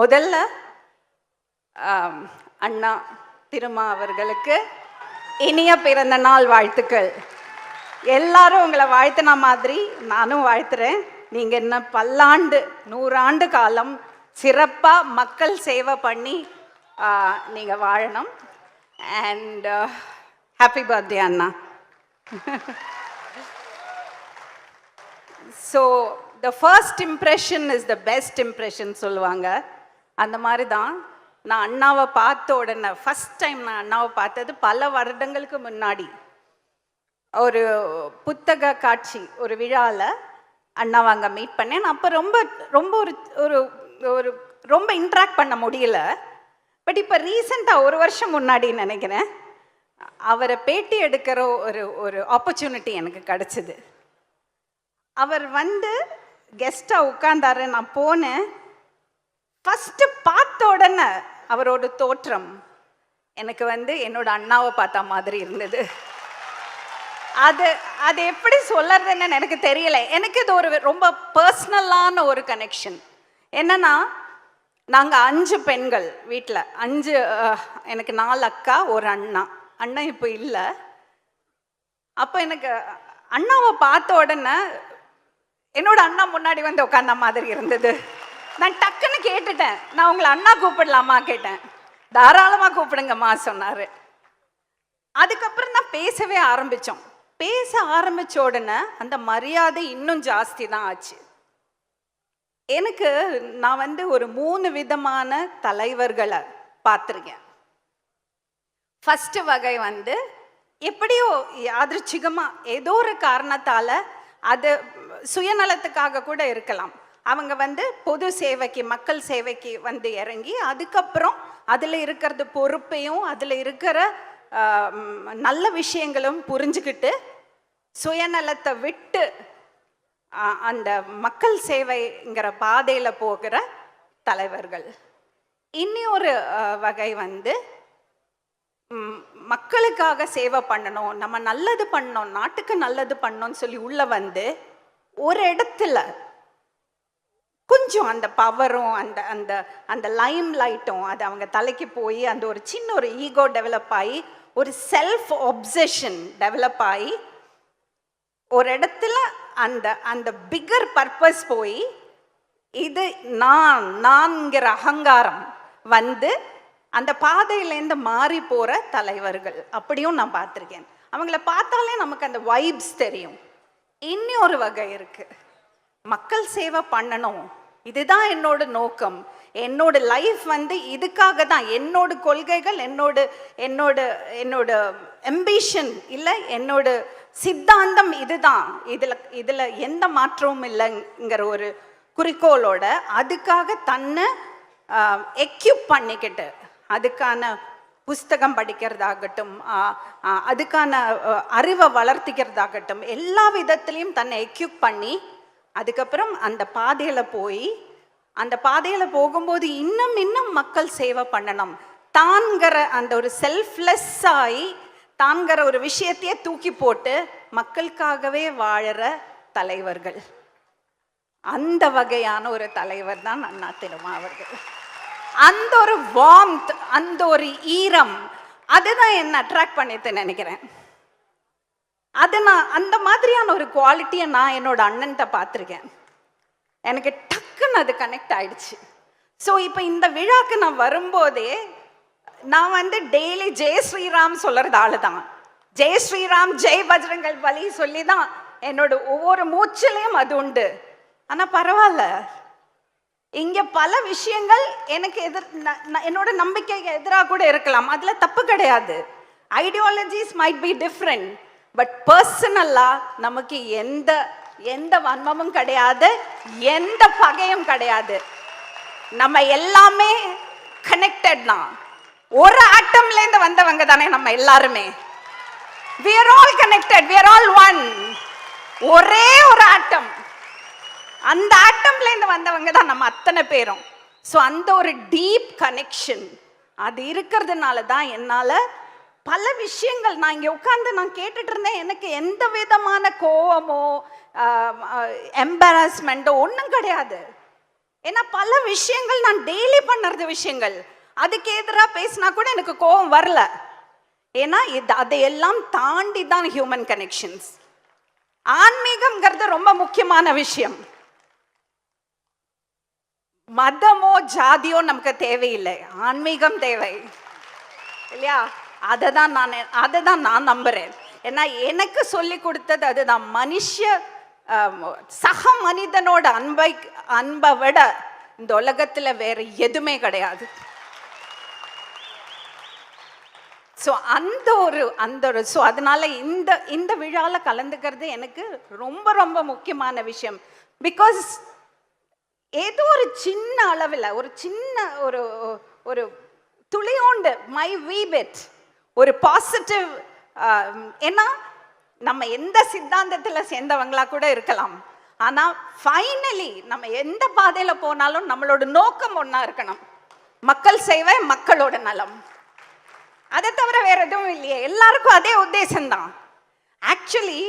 முதல்ல அண்ணா திருமா அவர்களுக்கு இனிய பிறந்த நாள் வாழ்த்துக்கள். எல்லாரும் உங்களை வாழ்த்தின மாதிரி நானும் வாழ்த்துறேன். நீங்க என்ன பல்லாண்டு நூறாண்டு காலம் சிறப்பாக மக்கள் சேவை பண்ணி நீங்கள் நீங்க வாழணும். And happy birthday Anna. So the first impression is the best impression சொல்லுவாங்க. அந்த மாதிரி தான் நான் அண்ணாவை பார்த்த உடனே ஃபஸ்ட் டைம் நான் அண்ணாவை பார்த்தது பல வருடங்களுக்கு முன்னாடி. ஒரு புத்தக காட்சி ஒரு விழாவில் அண்ணாவை அங்கே மீட் பண்ணேன். நான் அப்போ ரொம்ப ரொம்ப ஒரு ஒரு ஒரு ரொம்ப இன்ட்ராக்ட் பண்ண முடியல. பட் இப்போ ரீசெண்டாக ஒரு வருஷம் முன்னாடி நினைக்கிறேன் அவரை பேட்டி எடுக்கிற ஒரு ஒரு ஆப்பர்ச்சுனிட்டி எனக்கு கிடச்சிது. அவர் வந்து கெஸ்ட்டாக உட்கார்ந்தாரு. நான் போனேன். ஃபஸ்ட்டு பார்த்த உடனே அவரோட தோற்றம். எனக்கு வந்து என்னோட அண்ணாவை பார்த்த மாதிரி இருந்தது. அது அது எப்படி சொல்லறதுன்னு எனக்கு தெரியல. எனக்கு இது ஒரு ரொம்ப பர்சனலான ஒரு கனெக்ஷன் என்னன்னா நாங்கள் அஞ்சு பெண்கள் வீட்டில் அஞ்சு எனக்கு நாலு அக்கா ஒரு அண்ணா. அண்ணன் இப்போ இல்லை. அப்போ எனக்கு அண்ணாவை பார்த்த உடனே என்னோட அண்ணா முன்னாடி வந்து உட்கார்ந்த மாதிரி இருந்தது. நான் டக்குன்னு கேட்டுட்டேன். நான் உங்களை அண்ணா கூப்பிடலாமா கேட்டேன். தாராளமாக கூப்பிடுங்கம்மா சொன்னார். அதுக்கப்புறம் தான் பேசவே ஆரம்பித்தோம் பேச ஆரம்பிச்ச உடனே அந்த மரியாதை இன்னும் ஜாஸ்தி தான் ஆச்சு. எனக்கு நான் வந்து ஒரு மூணு விதமான தலைவர்களை பார்த்துருக்கேன். ஃபர்ஸ்ட் வகை வந்து எப்படியோ யாதிருச்சிகமாக ஏதோ ஒரு காரணத்தால அது சுயநலத்துக்காக கூட இருக்கலாம். அவங்க வந்து பொது சேவைக்கு மக்கள் சேவைக்கு வந்து இறங்கி அதுக்கப்புறம் அதில் இருக்கிறது பொறுப்பையும் அதில் இருக்கிற நல்ல விஷயங்களும் புரிஞ்சுக்கிட்டு சுயநலத்தை விட்டு அந்த மக்கள் சேவைங்கிற பாதையில் போகிற தலைவர்கள். இனி ஒரு வகை வந்து மக்களுக்காக சேவை பண்ணணும் நம்ம நல்லது பண்ணோம் நாட்டுக்கு நல்லது பண்ணோன்னு சொல்லி உள்ளே வந்து ஒரு இடத்துல கொஞ்சம் அந்த பவரும் அந்த அந்த அந்த லைம் லைட்டும் அது அவங்க தலைக்கு போய் அந்த ஒரு சின்ன ஒரு ஈகோ டெவலப் ஆகி ஒரு செல்ஃப் ஒப்சஷன் டெவலப் ஆகி ஒரு இடத்துல அந்த அந்த பிக்கர் பர்பஸ் போய் இது நான் நான்கிற அகங்காரம் வந்து அந்த பாதையிலேருந்து மாறி போகிற தலைவர்கள். அப்படியும் நான் பார்த்துருக்கேன். அவங்கள பார்த்தாலே நமக்கு அந்த வைப்ஸ் தெரியும். இன்னொரு வகை இருக்கு. மக்கள் சேவை பண்ணணும். இதுதான் என்னோட நோக்கம். என்னோட லைஃப் வந்து இதுக்காக தான். என்னோட கொள்கைகள் என்னோட என்னோட என்னோட எம்பிஷன் இல்லை என்னோட சித்தாந்தம் இதுதான். இதில் இதில் எந்த மாற்றமும் இல்லைங்கிற ஒரு குறிக்கோளோட அதுக்காக தன்னை எக்யூப் பண்ணிக்கிட்டு அதுக்கான புஸ்தகம் படிக்கிறதாகட்டும் அதுக்கான அறிவை வளர்த்திக்கிறதாகட்டும் எல்லா விதத்துலேயும் தன்னை எக்யூப் பண்ணி அதுக்கப்புறம் அந்த பாதையில் போய் அந்த பாதையில் போகும்போது இன்னும் இன்னும் மக்கள் சேவை பண்ணணும். தான்கிற அந்த ஒரு செல்ஃப்லெஸ் ஆகி தான்கிற ஒரு விஷயத்தையே தூக்கி போட்டு மக்களுக்காகவே வாழற தலைவர்கள். அந்த வகையான ஒரு தலைவர் தான் அண்ணா திருமா அவர்கள் அந்த ஒரு வார்ம்த் அந்த ஒரு ஈரம் அதுதான் என்ன அட்ராக்ட் பண்ணிட்டு நினைக்கிறேன். அது நான் அந்த மாதிரியான ஒரு குவாலிட்டியை நான் என்னோட அண்ணன்கிட்ட பார்த்துருக்கேன். எனக்கு டக்குன்னு அது கனெக்ட் ஆயிடுச்சு. ஸோ இப்போ இந்த விழாக்கு நான் வரும்போதே நான் வந்து டெய்லி ஜெய் ஸ்ரீராம் சொல்கிறதால தான் ஜெய் ஸ்ரீராம் ஜெய் பஜ்ரங்கள் வழி சொல்லி தான் என்னோட ஒவ்வொரு மூச்சிலையும் அது உண்டு. ஆனால் பரவாயில்ல. இங்க பல விஷயங்கள் எனக்கு எதிர் ந- ந- என்னோட நம்பிக்கைக்கு எதிராக கூட இருக்கலாம். அதுல தப்பு கிடையாது. Ideologies might be different but பர்சனலாக நமக்கு எந்த எந்த வன்மமும் கிடையாது எந்த பகையும் கிடையாது. நம்ம எல்லாமே கனெக்டட் தான். ஒரு ஆட்டம்ல இருந்து வந்தவங்க தானே நம்ம எல்லாருமே. We are all connected we are all one ஒரே ஒரு ஆட்டம் அந்த ஆட்டம்லேருந்து வந்தவங்க தான் நம்ம அத்தனை பேரும். ஸோ அந்த ஒரு டீப் கனெக்ஷன் அது இருக்கிறதுனால தான் என்னால் பல விஷயங்கள் நான் இங்கே உட்காந்து நான் கேட்டுட்டு இருந்தேன். எனக்கு எந்த விதமான கோவமோ எம்பாரஸ்மெண்ட்டோ ஒன்றும் கிடையாது. ஏன்னா பல விஷயங்கள் நான் டெய்லி பண்ணுறது விஷயங்கள். அதுக்கு எதிராக பேசினா கூட எனக்கு கோபம் வரல. ஏன்னா இது அதையெல்லாம் தாண்டி தான் ஹியூமன் கனெக்ஷன்ஸ் ஆன்மீகம்ங்கிறது ரொம்ப முக்கியமான விஷயம். மதமோ ஜாதியோ நமக்கு தேவையில்லை. ஆன்மீகம் தேவை. இல்லையா? அதை தான் நான் அதை தான் நான் நம்புறேன். ஏன்னா எனக்கு சொல்லி கொடுத்தது அதுதான். மனுஷ சக மனிதனோட அன்பை அன்பை விட இந்த உலகத்துல வேற எதுவுமே கிடையாது. ஸோ அந்த ஒரு அந்த ஒரு ஸோ அதனால இந்த இந்த விழாவில் கலந்துக்கிறது எனக்கு ரொம்ப ரொம்ப முக்கியமான விஷயம். பிகாஸ் ஏதோ ஒரு சின்ன அளவில் ஒரு சின்ன ஒரு ஒரு துளியோண்டு மை வீபெட் ஒரு பாசிட்டிவ் ஏன்னா நம்ம எந்த சித்தாந்தத்தில் சேர்ந்தவங்களா கூட இருக்கலாம். ஆனால் ஃபைனலி நம்ம எந்த பாதையில் போனாலும் நம்மளோட நோக்கம் ஒன்றா இருக்கணும். மக்கள் சேவை மக்களோட நலம். அதை தவிர வேற எதுவும் இல்லையே. எல்லாருக்கும் அதே உத்தேசம்தான். ஆக்சுவலி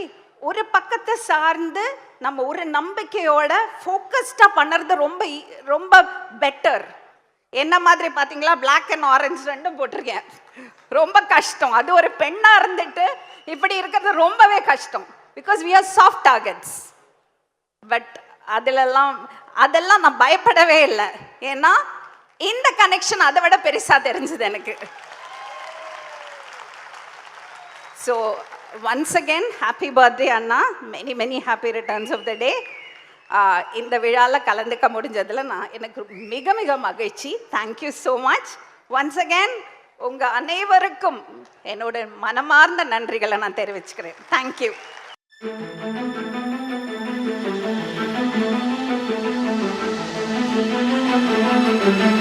ஒரு பக்கத்தை சார்ந்து நம்ம ஒரு நம்பிக்கையோட ஃபோக்கஸ்டாக பண்ணுறது ரொம்ப ரொம்ப பெட்டர் என்ன மாதிரி பார்த்தீங்களா பிளாக் அண்ட் ஆரஞ்சு ரெண்டும் போட்டிருக்கேன். ரொம்ப கஷ்டம். அது ஒரு பெண்ணாக இருந்துட்டு இப்படி இருக்கிறது ரொம்பவே கஷ்டம். Because we are soft targets but அதிலெல்லாம் அதெல்லாம் நான் பயப்படவே இல்லை. ஏன்னா இந்த கனெக்ஷன் அதை விட பெருசாக தெரிஞ்சுது எனக்கு. So once again happy birthday Anna many many happy returns of the day இந்த விழாவில் கலந்துக்க முடிஞ்சதில் நான் எனக்கு மிக மிக மகிழ்ச்சி. Thank you so much once again உங்கள் அனைவருக்கும் என்னோட மனமார்ந்த நன்றிகளை நான் தெரிவிச்சுக்கிறேன். Thank you Thank